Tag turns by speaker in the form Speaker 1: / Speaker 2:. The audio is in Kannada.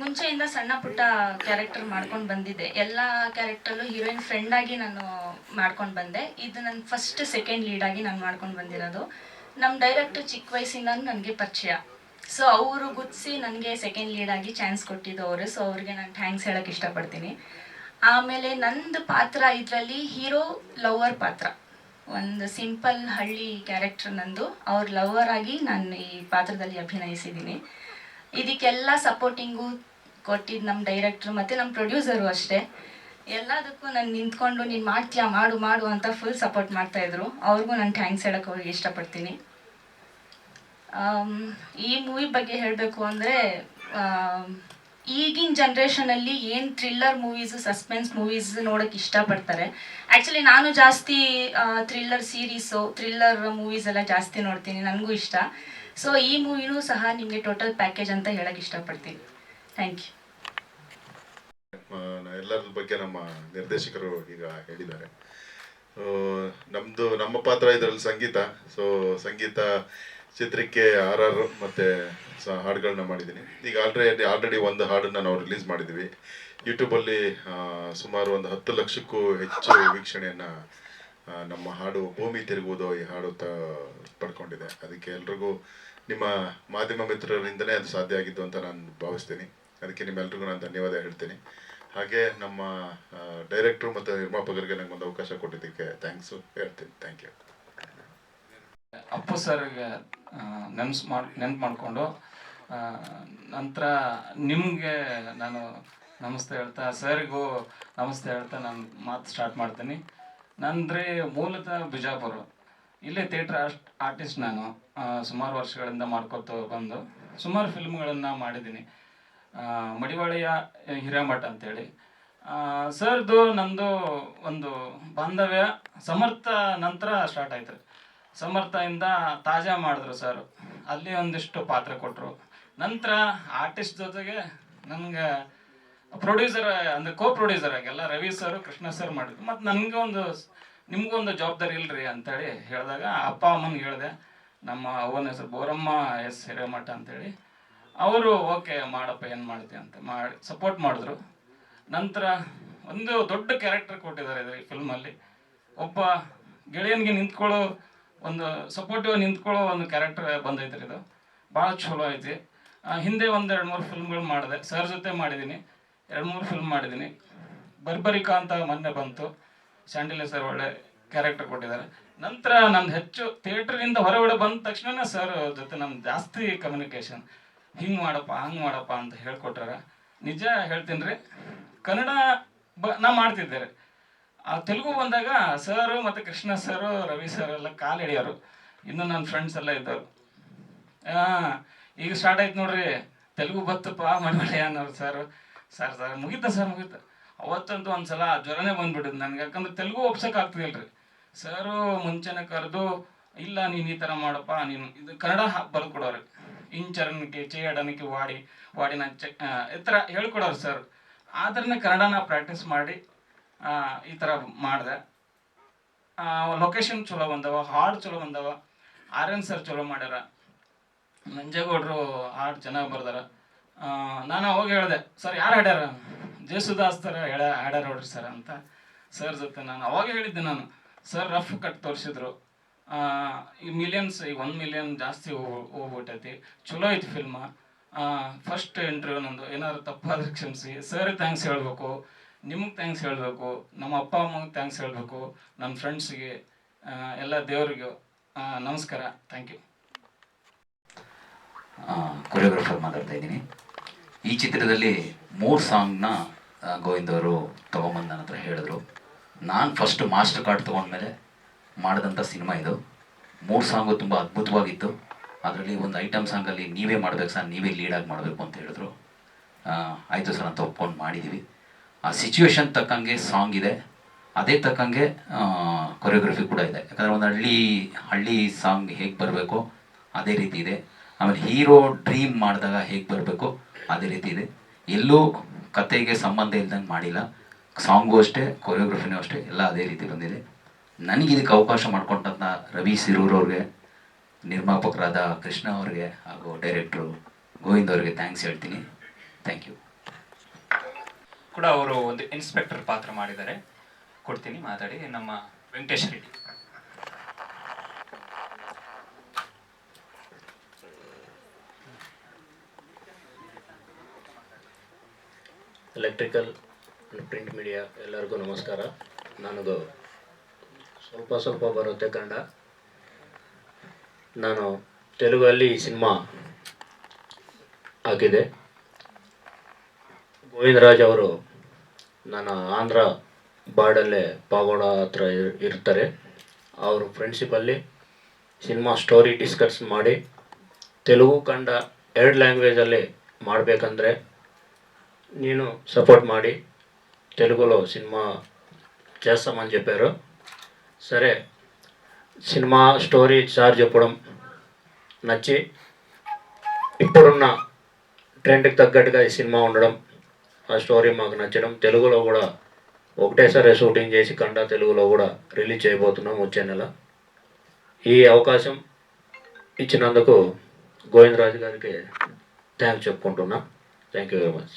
Speaker 1: ಮುಂಚೆಯಿಂದ ಸಣ್ಣ ಪುಟ್ಟ ಕ್ಯಾರೆಕ್ಟರ್ ಮಾಡ್ಕೊಂಡು ಬಂದಿದ್ದೆ. ಎಲ್ಲ ಕ್ಯಾರೆಕ್ಟರ್ಲು ಹೀರೋಯಿನ್ ಫ್ರೆಂಡ್ ಆಗಿ ನಾನು ಮಾಡ್ಕೊಂಡು ಬಂದೆ. ಇದು ನನ್ನ ಫಸ್ಟ್ ಸೆಕೆಂಡ್ ಲೀಡ್ ಆಗಿ ನಾನು ಮಾಡ್ಕೊಂಡು ಬಂದಿರೋದು. ನಮ್ಮ ಡೈರೆಕ್ಟರ್ ಚಿಕ್ಕ ವಯಸ್ಸಿಂದ ನನಗೆ ಪರಿಚಯ. ಸೊ ಅವರು ಗುದ್ಸಿ ನನಗೆ ಸೆಕೆಂಡ್ ಲೀಡ್ ಆಗಿ ಚಾನ್ಸ್ ಕೊಟ್ಟಿದ್ದು ಅವರು. ಸೊ ಅವ್ರಿಗೆ ನಾನು ಥ್ಯಾಂಕ್ಸ್ ಹೇಳಕ್ಕೆ ಇಷ್ಟಪಡ್ತೀನಿ. ಆಮೇಲೆ ನಂದು ಪಾತ್ರ ಇದರಲ್ಲಿ ಹೀರೋ ಲವರ್ ಪಾತ್ರ. ಒಂದು ಸಿಂಪಲ್ ಹಳ್ಳಿ ಕ್ಯಾರೆಕ್ಟರ್ ನಂದು. ಅವ್ರ ಲವರ್ ಆಗಿ ನಾನು ಈ ಪಾತ್ರದಲ್ಲಿ ಅಭಿನಯಿಸಿದ್ದೀನಿ ಇದಕ್ಕೆಲ್ಲ ಸಪೋರ್ಟಿಂಗು ಕೊಟ್ಟಿದ್ದು ನಮ್ಮ ಡೈರೆಕ್ಟ್ರು ಮತ್ತು ನಮ್ಮ ಪ್ರೊಡ್ಯೂಸರು ಅಷ್ಟೇ. ಎಲ್ಲದಕ್ಕೂ ನಾನು ನಿಂತ್ಕೊಂಡು ನೀನು ಮಾಡ್ತೀಯಾ, ಮಾಡು ಮಾಡು ಅಂತ ಫುಲ್ ಸಪೋರ್ಟ್ ಮಾಡ್ತಾಯಿದ್ರು ಅವ್ರಿಗೂ ನಾನು ಥ್ಯಾಂಕ್ಸ್ ಹೇಳಕ್ಕೆ ಅವ್ರಿಗೆ ಇಷ್ಟಪಡ್ತೀನಿ. ಈ ಮೂವಿ ಬಗ್ಗೆ ಹೇಳಬೇಕು ಅಂದರೆ ಈಗಿನ ಜನ್ರೇಷನಲ್ಲಿ ಏನು ಥ್ರಿಲ್ಲರ್ ಮೂವೀಸು ಸಸ್ಪೆನ್ಸ್ ಮೂವೀಸ್ ನೋಡೋಕೆ ಇಷ್ಟಪಡ್ತಾರೆ. ಆ್ಯಕ್ಚುಲಿ ನಾನು ಜಾಸ್ತಿ ಥ್ರಿಲ್ಲರ್ ಸೀರೀಸು ಥ್ರಿಲ್ಲರ್ ಮೂವೀಸ್ ಎಲ್ಲ ಜಾಸ್ತಿ ನೋಡ್ತೀನಿ. ನನಗೂ ಇಷ್ಟ. ಸೊ ಈ ಮೂವಿನೂ ಸಹ ನಿಮಗೆ ಟೋಟಲ್ ಪ್ಯಾಕೇಜ್ ಅಂತ ಹೇಳಕ್ಕೆ ಇಷ್ಟಪಡ್ತೀನಿ. ಥ್ಯಾಂಕ್ ಯು
Speaker 2: ಎಲ್ಲರ ಬಗ್ಗೆ ನಮ್ಮ ನಿರ್ದೇಶಕರು ಈಗ ಹೇಳಿದ್ದಾರೆ. ನಮ್ಮದು ನಮ್ಮ ಪಾತ್ರ ಇದರಲ್ಲಿ ಸಂಗೀತ. ಸೊ ಸಂಗೀತ ಚಿತ್ರಕ್ಕೆ ಆರ್ ಆರ್ ಮತ್ತೆ ಸ ಹಾಡುಗಳನ್ನ ಮಾಡಿದ್ದೀನಿ. ಈಗ ಆಲ್ರೆಡಿ ಆಲ್ರೆಡಿ ಒಂದು ಹಾಡನ್ನು ನಾವು ರಿಲೀಸ್ ಮಾಡಿದ್ದೀವಿ. ಯೂಟ್ಯೂಬಲ್ಲಿ ಸುಮಾರು ಒಂದು ಹತ್ತು ಲಕ್ಷಕ್ಕೂ ಹೆಚ್ಚು ವೀಕ್ಷಣೆಯನ್ನ ನಮ್ಮ ಹಾಡು ಭೂಮಿ ತಿರುಗುವುದು ಈ ಹಾಡು ತ ಪಡ್ಕೊಂಡಿದೆ. ಅದಕ್ಕೆ ಎಲ್ರಿಗೂ ನಿಮ್ಮ ಮಾಧ್ಯಮ ಮಿತ್ರರಿಂದನೇ ಅದು ಸಾಧ್ಯ ಆಗಿದ್ದು ಅಂತ ನಾನು ಭಾವಿಸ್ತೀನಿ. ಅದಕ್ಕೆ ನಿಮ್ಮೆಲ್ರಿಗೂ ನಾನು ಧನ್ಯವಾದ ಹೇಳ್ತೀನಿ. ಹಾಗೆ ನಮ್ಮ ಡೈರೆಕ್ಟ್ರು ಮತ್ತು ನಿರ್ಮಾಪಕರಿಗೆ ನಂಗೆ ಒಂದು ಅವಕಾಶ ಕೊಟ್ಟಿದ್ದಕ್ಕೆ ಥ್ಯಾಂಕ್ಸು ಹೇಳ್ತೀನಿ. ಥ್ಯಾಂಕ್ ಯು
Speaker 3: ಅಪ್ಪು ಸರ್ಗೆ ನೆನ್ಸ್ ಮಾಡಿ, ನೆನ್ಪು ಮಾಡಿಕೊಂಡು ನಂತರ ನಿಮಗೆ ನಾನು ನಮಸ್ತೆ ಹೇಳ್ತಾ ಸರ್ಗೂ ನಮಸ್ತೆ ಹೇಳ್ತಾ ನಾನು ಮಾತು ಸ್ಟಾರ್ಟ್ ಮಾಡ್ತೀನಿ. ನಂದ್ರೆ ಮೂಲತಃ ಬಿಜಾಪುರ. ಇಲ್ಲೇ ಥಿಯೇಟ್ರ್ ಆರ್ಟ್ ಆರ್ಟಿಸ್ಟ್ ನಾನು ಸುಮಾರು ವರ್ಷಗಳಿಂದ ಮಾಡ್ಕೊತ ಬಂದು, ಸುಮಾರು ಫಿಲ್ಮ್ಗಳನ್ನು ಮಾಡಿದ್ದೀನಿ. ಮಡಿವಾಳೆಯ ಹಿರೇಮಠ ಅಂತೇಳಿ. ಸರ್ದು ನಂದು ಒಂದು ಬಾಂಧವ್ಯ. ಸಮರ್ಥ ನಂತರ ಸ್ಟಾರ್ಟ್ ಆಯ್ತು. ಸಮರ್ಥದಿಂದ ತಾಜಾ ಮಾಡಿದ್ರು ಸರ್ ಅಲ್ಲಿ ಒಂದಿಷ್ಟು ಪಾತ್ರ ಕೊಟ್ಟರು ನಂತರ ಆರ್ಟಿಸ್ಟ್ ಜೊತೆಗೆ ನನಗೆ ಪ್ರೊಡ್ಯೂಸರ್ ಅಂದರೆ ಕೋ ಪ್ರೊಡ್ಯೂಸರ್ ಆಗೆಲ್ಲ ರವಿ ಸರ್ ಕೃಷ್ಣ ಸರ್ ಮಾಡಿದ್ರು. ಮತ್ತು ನನಗೆ ಒಂದು ನಿಮಗೊಂದು ಜವಾಬ್ದಾರಿ ಇಲ್ರಿ ಅಂತೇಳಿ ಹೇಳಿದಾಗ ಅಪ್ಪ ಅಮ್ಮನಿಗೆ ಹೇಳಿದೆ. ನಮ್ಮ ಅವನ ಹೆಸರು ಬೋರಮ್ಮ ಎಸ್ ಹಿರೇಮಠ ಅಂತೇಳಿ. ಅವರು, ಓಕೆ ಮಾಡಪ್ಪ, ಏನು ಮಾಡ್ತೀಯ ಅಂತ ಮಾಡಿ ಸಪೋರ್ಟ್ ಮಾಡಿದ್ರು. ನಂತರ ಒಂದು ದೊಡ್ಡ ಕ್ಯಾರೆಕ್ಟರ್ ಕೊಟ್ಟಿದ್ದಾರೆ ಈ ಫಿಲ್ಮಲ್ಲಿ ಒಬ್ಬ ಗೆಳೆಯನಿಗೆ ನಿಂತ್ಕೊಳ್ಳೋ ಒಂದು ಸಪೋರ್ಟಿವ್ ನಿಂತ್ಕೊಳ್ಳೋ ಒಂದು ಕ್ಯಾರೆಕ್ಟರ್ ಬಂದೈತ್ರಿ ಇದು. ಭಾಳ ಚಲೋ ಐತಿ. ಹಿಂದೆ ಒಂದು ಎರಡು ಮೂರು ಫಿಲ್ಮ್ಗಳು ಮಾಡಿದೆ. ಸರ್ ಜೊತೆ ಮಾಡಿದ್ದೀನಿ ಎರಡು ಮೂರು ಫಿಲ್ಮ್ ಮಾಡಿದ್ದೀನಿ ಬರ್ಬರಿಕಾ ಅಂತ ಮೊನ್ನೆ ಬಂತು. ಸ್ಯಾಂಡಿಲೆ ಸರ್ ಒಳ್ಳೆ ಕ್ಯಾರೆಕ್ಟರ್ ಕೊಟ್ಟಿದ್ದಾರೆ. ನಂತರ ನಂದು ಹೆಚ್ಚು ಥಿಯೇಟ್ರಿಂದ ಹೊರಗಡೆ ಬಂದ ತಕ್ಷಣ ಸರ್ ಜೊತೆ ನಮ್ಮ ಜಾಸ್ತಿ ಕಮ್ಯುನಿಕೇಶನ್ ಹಿಂಗೆ ಮಾಡಪ್ಪ, ಹಂಗೆ ಮಾಡಪ್ಪ ಅಂತ ಹೇಳ್ಕೊಟ್ಟಾರ. ನಿಜ ಹೇಳ್ತೀನಿ ರೀ ಕನ್ನಡ ಬ ನಾ ಮಾಡ್ತಿದ್ದೆ ರೀ ಆ ತೆಲುಗು ಬಂದಾಗ ಸರ್ ಮತ್ತು ಕೃಷ್ಣ ಸರ್, ರವಿ ಸರ್ ಎಲ್ಲ ಕಾಲು ಹಿಡಿಯೋರು ಇನ್ನು ನನ್ನ ಫ್ರೆಂಡ್ಸ್ ಎಲ್ಲ ಇದ್ದವರು ಈಗ ಸ್ಟಾರ್ಟ್ ಆಯ್ತು ನೋಡ್ರಿ. ತೆಲುಗು ಬತ್ತಪ್ಪ ಮಡಿಮಳೆ ಅನ್ನೋರು ಸರ್ ಸರ್ ಸರ್ ಮುಗೀತ ಸರ್ ಮುಗೀತ. ಅವತ್ತಂತೂ ಒಂದ್ಸಲ ಜ್ವರನೇ ಬಂದ್ಬಿಟ್ಟಿದ್ ನನಗೆ. ಯಾಕಂದ್ರೆ ತೆಲುಗು ಒಪ್ಸಕ್ ಆಗ್ತಿದಿಲ್ರಿ. ಸರು ಮುಂಚೆನೆ ಕರೆದು, ಇಲ್ಲ, ನೀನು ಈ ಥರ ಮಾಡಪ್ಪ, ನೀನು ಇದು ಕನ್ನಡ ಬರೆದು ಚೇಡನಿಕೆ ವಾಡಿ ಚ ಆ, ಈ ಥರ ಹೇಳ್ಕೊಡೋರು ಸರ್ ಆದ್ರನ್ನ ಕನ್ನಡನ ಪ್ರಾಕ್ಟೀಸ್ ಮಾಡಿ ಈ ಥರ ಮಾಡಿದೆ. ಲೊಕೇಶನ್ ಚಲೋ ಬಂದವ ಹಾಡು ಚಲೋ ಬಂದವ ಆರ್ಯನ್ ಸರ್ ಚಲೋ ಮಾಡ್ಯಾರ. ನಂಜೇಗೌಡರು ಹಾಡು ಚೆನ್ನಾಗಿ ಬರ್ದಾರ. ನಾನು ಅವಾಗ ಹೇಳಿದೆ ಸರ್ ಯಾರು ಹಾಡ್ಯಾರ? ಜೇಸುದಾಸ್ ಥರ ಹೇಳ ಹಾಡ್ಯಾರ ನೋಡ್ರಿ ಸರ್ ಅಂತ. ಸರ್ ಜೊತೆ ನಾನು ಅವಾಗ ಹೇಳಿದ್ದೆ ನಾನು. ಸರ್ ರಫ್ ಕಟ್ ತೋರಿಸಿದ್ರು. ಈ ಮಿಲಿಯನ್ಸ್ ಈ ಒನ್ ಮಿಲಿಯನ್ ಜಾಸ್ತಿ ಹೋಗ್- ಹೋಗ್ಬಿಟ್ಟೈತಿ. ಚಲೋ ಐತಿ ಫಿಲ್ಮ ಫಸ್ಟ್ ಇಂಟರ್ವ್ಯೂ ನಂದು. ಏನಾದ್ರು ತಪ್ಪಾದ್ರೆ ಕ್ಷಮಿಸಿ. ಸರ್ ಥ್ಯಾಂಕ್ಸ್ ಹೇಳಬೇಕು. ನಿಮ್ಗೆ ಥ್ಯಾಂಕ್ಸ್ ಹೇಳಬೇಕು. ನಮ್ಮ ಅಪ್ಪ, ಅಮ್ಮಗೆ ಥ್ಯಾಂಕ್ಸ್ ಹೇಳಬೇಕು. ನಮ್ಮ ಫ್ರೆಂಡ್ಸಿಗೆ ಎಲ್ಲ ದೇವರಿಗೂ ನಮಸ್ಕಾರ. ಥ್ಯಾಂಕ್ ಯು
Speaker 4: ಕೊರಿಯೋಗ್ರಾಫರ್ ಮಾತಾಡ್ತಾ ಇದ್ದೀನಿ. ಈ ಚಿತ್ರದಲ್ಲಿ ಮೂರು ಸಾಂಗ್ನ ಗೋವಿಂದ್ ಅವರು ತಗೊಂಬಂದ ನನ್ನ ಹತ್ರ ಹೇಳಿದ್ರು. ನಾನು ಫಸ್ಟ್ ಮಾಸ್ಟರ್ ಕಾರ್ಡ್ ತೊಗೊಂಡ್ಮೇಲೆ ಮಾಡಿದಂಥ ಸಿನಿಮಾ ಇದು. ಮೂರು ಸಾಂಗು ತುಂಬ ಅದ್ಭುತವಾಗಿತ್ತು. ಅದರಲ್ಲಿ ಒಂದು ಐಟಮ್ ಸಾಂಗಲ್ಲಿ ನೀವೇ ಮಾಡಬೇಕು ಸರ್, ನೀವೇ ಲೀಡಾಗಿ ಮಾಡಬೇಕು ಅಂತ ಹೇಳಿದ್ರು. ಆಯಿತು ಸರ್ ಅಂತ ಒಪ್ಕೊಂಡು ಮಾಡಿದ್ದೀವಿ ಆ ಸಿಚುವೇಶನ್ ತಕ್ಕಂಗೆ ಸಾಂಗ್ ಇದೆ. ಅದೇ ತಕ್ಕಂಗೆ ಕೊರಿಯೋಗ್ರಫಿ ಕೂಡ ಇದೆ. ಯಾಕಂದರೆ ಒಂದು ಹಳ್ಳಿ ಹಳ್ಳಿ ಸಾಂಗ್ ಹೇಗೆ ಬರಬೇಕು, ಅದೇ ರೀತಿ ಇದೆ. ಆಮೇಲೆ ಹೀರೋ ಡ್ರೀಮ್ ಮಾಡಿದಾಗ ಹೇಗೆ ಬರಬೇಕು, ಅದೇ ರೀತಿ ಇದೆ. ಎಲ್ಲೂ ಕತೆಗೆ ಸಂಬಂಧ ಇಲ್ದಂಗೆ ಮಾಡಿಲ್ಲ. ಸಾಂಗು ಅಷ್ಟೇ ಕೊರಿಯೋಗ್ರಫಿನೂ ಅಷ್ಟೇ, ಎಲ್ಲ ಅದೇ ರೀತಿ ಬಂದಿದೆ. ನನಗೆ ಇದಕ್ಕೆ ಅವಕಾಶ ಮಾಡಿಕೊಟ್ಟಂಥ ರವಿ ಸಿರೂರವ್ರಿಗೆ ನಿರ್ಮಾಪಕರಾದ ಕೃಷ್ಣ ಅವ್ರಿಗೆ ಹಾಗೂ ಡೈರೆಕ್ಟ್ರು ಗೋವಿಂದ್ ಅವರಿಗೆ ಥ್ಯಾಂಕ್ಸ್ ಹೇಳ್ತೀನಿ. ಥ್ಯಾಂಕ್ ಯು
Speaker 5: ಕೂಡ ಅವರು ಒಂದು ಇನ್ಸ್ಪೆಕ್ಟರ್ ಪಾತ್ರ ಮಾಡಿದ್ದಾರೆ. ಕೊಡ್ತೀನಿ ಮಾತಾಡಿ ನಮ್ಮ Venkatesh Reddy.
Speaker 6: Electrical print media ಎಲ್ಲರಿಗೂ ನಮಸ್ಕಾರ. ನನಗೂ ಸ್ವಲ್ಪ ಸ್ವಲ್ಪ ಬರುತ್ತೆ ಕನ್ನಡ ನಾನು ತೆಲುಗಲ್ಲಿ ಈ ಸಿನಿಮಾ ಹಾಕಿದೆ ಗೋವಿಂದರಾಜ್ ಅವರು ನನ್ನ ಆಂಧ್ರ ಬಾರ್ಡಲ್ಲೇ ಪಾಗೋಡ ಹತ್ರ ಇರ್- ಇರ್ತಾರೆ ಅವರು ಫ್ರೆಂಡ್ಶಿಪ್ಪಲ್ಲಿ ಸಿನಿಮಾ ಸ್ಟೋರಿ ಡಿಸ್ಕಸ್ ಮಾಡಿ ತೆಲುಗು ಕನ್ನಡ ಎರಡು ಲ್ಯಾಂಗ್ವೇಜಲ್ಲಿ ಮಾಡಬೇಕಂದ್ರೆ నేను సపోర్ట్ ಮಾಡಿ తెలుగులో సినిమా చేస్తామని చెప్పారు సరే సినిమా స్టోరీ సార్ చెప్పడం నచ్చి ఇప్పుడున్న ట్రెండ్కి తగ్గట్టుగా ఈ సినిమా ఉండడం ఆ స్టోరీ మాకు నచ్చడం తెలుగులో కూడా ఒకటేసారి షూటింగ్ చేసి కండ తెలుగులో కూడా రిలీజ్ చేయబోతున్నాం వచ్చే నెల. ఈ అవకాశం ఇచ్చినందుకు గోవిందరాజు గారికి thanks చెప్పుకుంటున్నా. Thank you very much